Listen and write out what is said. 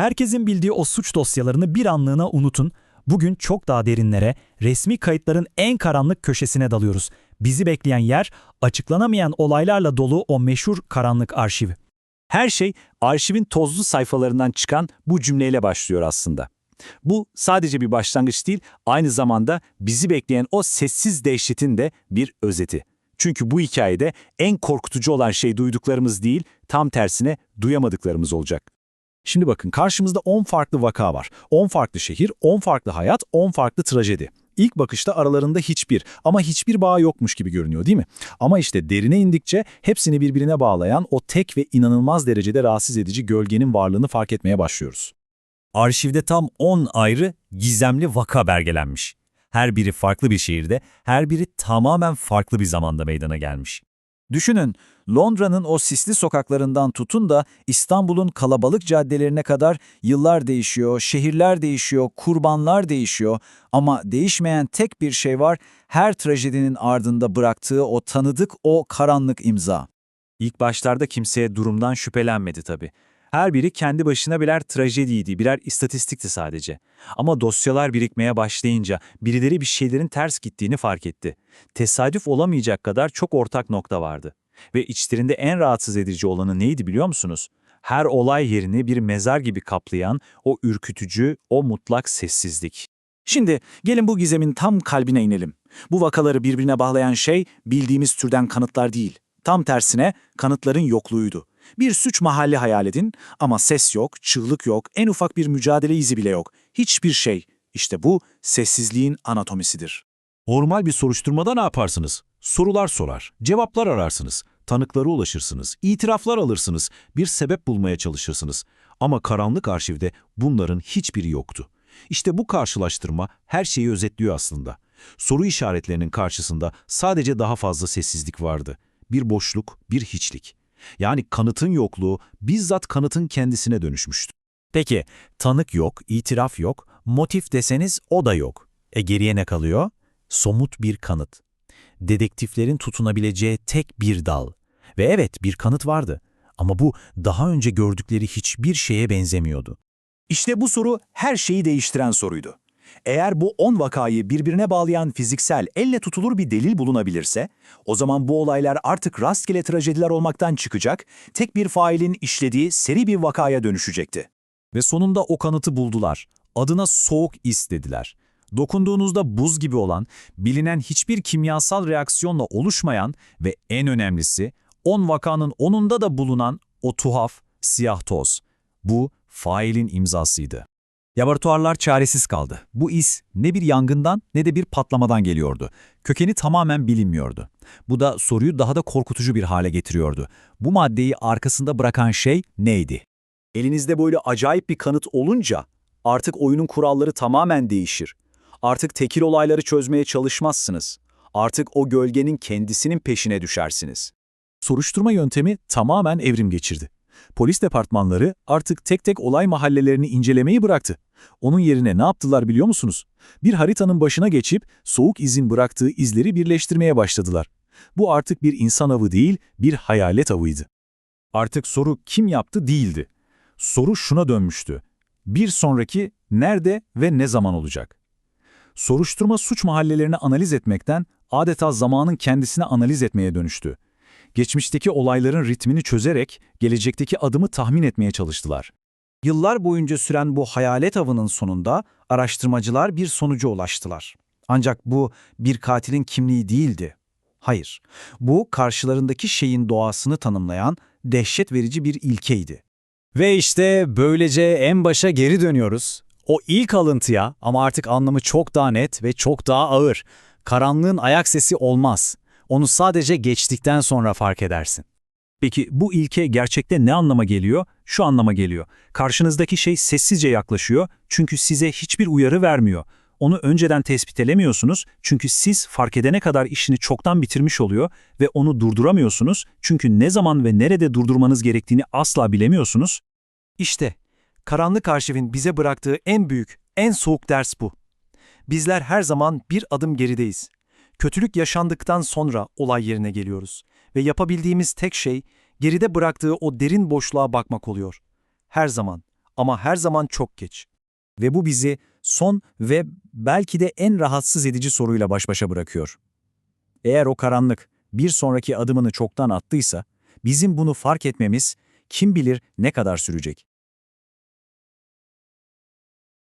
Herkesin bildiği o suç dosyalarını bir anlığına unutun. Bugün çok daha derinlere, resmi kayıtların en karanlık köşesine dalıyoruz. Bizi bekleyen yer, açıklanamayan olaylarla dolu o meşhur karanlık arşiv. Her şey arşivin tozlu sayfalarından çıkan bu cümleyle başlıyor aslında. Bu sadece bir başlangıç değil, aynı zamanda bizi bekleyen o sessiz dehşetin de bir özeti. Çünkü bu hikayede en korkutucu olan şey duyduklarımız değil, tam tersine duyamadıklarımız olacak. Şimdi bakın karşımızda 10 farklı vaka var. 10 farklı şehir, 10 farklı hayat, 10 farklı trajedi. İlk bakışta aralarında hiçbir ama hiçbir bağ yokmuş gibi görünüyor değil mi? Ama işte derine indikçe hepsini birbirine bağlayan o tek ve inanılmaz derecede rahatsız edici gölgenin varlığını fark etmeye başlıyoruz. Arşivde tam 10 ayrı gizemli vaka belgelenmiş. Her biri farklı bir şehirde, her biri tamamen farklı bir zamanda meydana gelmiş. Düşünün, Londra'nın o sisli sokaklarından tutun da İstanbul'un kalabalık caddelerine kadar yıllar değişiyor, şehirler değişiyor, kurbanlar değişiyor ama değişmeyen tek bir şey var, her trajedinin ardında bıraktığı o tanıdık o karanlık imza. İlk başlarda kimseye durumdan şüphelenmedi tabii. Her biri kendi başına birer trajediydi, birer istatistikti sadece. Ama dosyalar birikmeye başlayınca birileri bir şeylerin ters gittiğini fark etti. Tesadüf olamayacak kadar çok ortak nokta vardı. Ve içlerinde en rahatsız edici olanı neydi biliyor musunuz? Her olay yerini bir mezar gibi kaplayan o ürkütücü, o mutlak sessizlik. Şimdi gelin bu gizemin tam kalbine inelim. Bu vakaları birbirine bağlayan şey bildiğimiz türden kanıtlar değil. Tam tersine kanıtların yokluğuydu. Bir suç mahalli hayal edin ama ses yok, çığlık yok, en ufak bir mücadele izi bile yok. Hiçbir şey. İşte bu sessizliğin anatomisidir. Normal bir soruşturmada ne yaparsınız? Sorular sorar, cevaplar ararsınız, tanıklara ulaşırsınız, itiraflar alırsınız, bir sebep bulmaya çalışırsınız. Ama karanlık arşivde bunların hiçbiri yoktu. İşte bu karşılaştırma her şeyi özetliyor aslında. Soru işaretlerinin karşısında sadece daha fazla sessizlik vardı. Bir boşluk, bir hiçlik. Yani kanıtın yokluğu bizzat kanıtın kendisine dönüşmüştü. Peki, tanık yok, itiraf yok, motif deseniz o da yok. E geriye ne kalıyor? Somut bir kanıt. Dedektiflerin tutunabileceği tek bir dal. Ve evet bir kanıt vardı. Ama bu daha önce gördükleri hiçbir şeye benzemiyordu. İşte bu soru her şeyi değiştiren soruydu. Eğer bu 10 vakayı birbirine bağlayan fiziksel, elle tutulur bir delil bulunabilirse, o zaman bu olaylar artık rastgele trajediler olmaktan çıkacak, tek bir failin işlediği seri bir vakaya dönüşecekti. Ve sonunda o kanıtı buldular. Adına soğuk is dediler. Dokunduğunuzda buz gibi olan, bilinen hiçbir kimyasal reaksiyonla oluşmayan ve en önemlisi 10 vakanın onunda da bulunan o tuhaf siyah toz. Bu failin imzasıydı. Laboratuvarlar çaresiz kaldı. Bu iz ne bir yangından ne de bir patlamadan geliyordu. Kökeni tamamen bilinmiyordu. Bu da soruyu daha da korkutucu bir hale getiriyordu. Bu maddeyi arkasında bırakan şey neydi? Elinizde böyle acayip bir kanıt olunca artık oyunun kuralları tamamen değişir. Artık tekil olayları çözmeye çalışmazsınız. Artık o gölgenin kendisinin peşine düşersiniz. Soruşturma yöntemi tamamen evrim geçirdi. Polis departmanları artık tek tek olay mahallelerini incelemeyi bıraktı. Onun yerine ne yaptılar biliyor musunuz? Bir haritanın başına geçip soğuk izin bıraktığı izleri birleştirmeye başladılar. Bu artık bir insan avı değil, bir hayalet avıydı. Artık soru kim yaptı değildi. Soru şuna dönmüştü. Bir sonraki nerede ve ne zaman olacak? Soruşturma suç mahallelerini analiz etmekten adeta zamanın kendisine analiz etmeye dönüştü. Geçmişteki olayların ritmini çözerek gelecekteki adımı tahmin etmeye çalıştılar. Yıllar boyunca süren bu hayalet avının sonunda araştırmacılar bir sonuca ulaştılar. Ancak bu bir katilin kimliği değildi. Hayır, bu karşılarındaki şeyin doğasını tanımlayan dehşet verici bir ilkeydi. Ve işte böylece en başa geri dönüyoruz. O ilk alıntıya ama artık anlamı çok daha net ve çok daha ağır. Karanlığın ayak sesi olmaz. Onu sadece geçtikten sonra fark edersin. Peki bu ilke gerçekte ne anlama geliyor? Şu anlama geliyor. Karşınızdaki şey sessizce yaklaşıyor çünkü size hiçbir uyarı vermiyor. Onu önceden tespit edemiyorsunuz çünkü siz fark edene kadar işini çoktan bitirmiş oluyor ve onu durduramıyorsunuz çünkü ne zaman ve nerede durdurmanız gerektiğini asla bilemiyorsunuz. İşte karanlık arşivin bize bıraktığı en büyük, en soğuk ders bu. Bizler her zaman bir adım gerideyiz. Kötülük yaşandıktan sonra olay yerine geliyoruz ve yapabildiğimiz tek şey geride bıraktığı o derin boşluğa bakmak oluyor. Her zaman ama her zaman çok geç. Ve bu bizi son ve belki de en rahatsız edici soruyla baş başa bırakıyor. Eğer o karanlık bir sonraki adımını çoktan attıysa, bizim bunu fark etmemiz kim bilir ne kadar sürecek.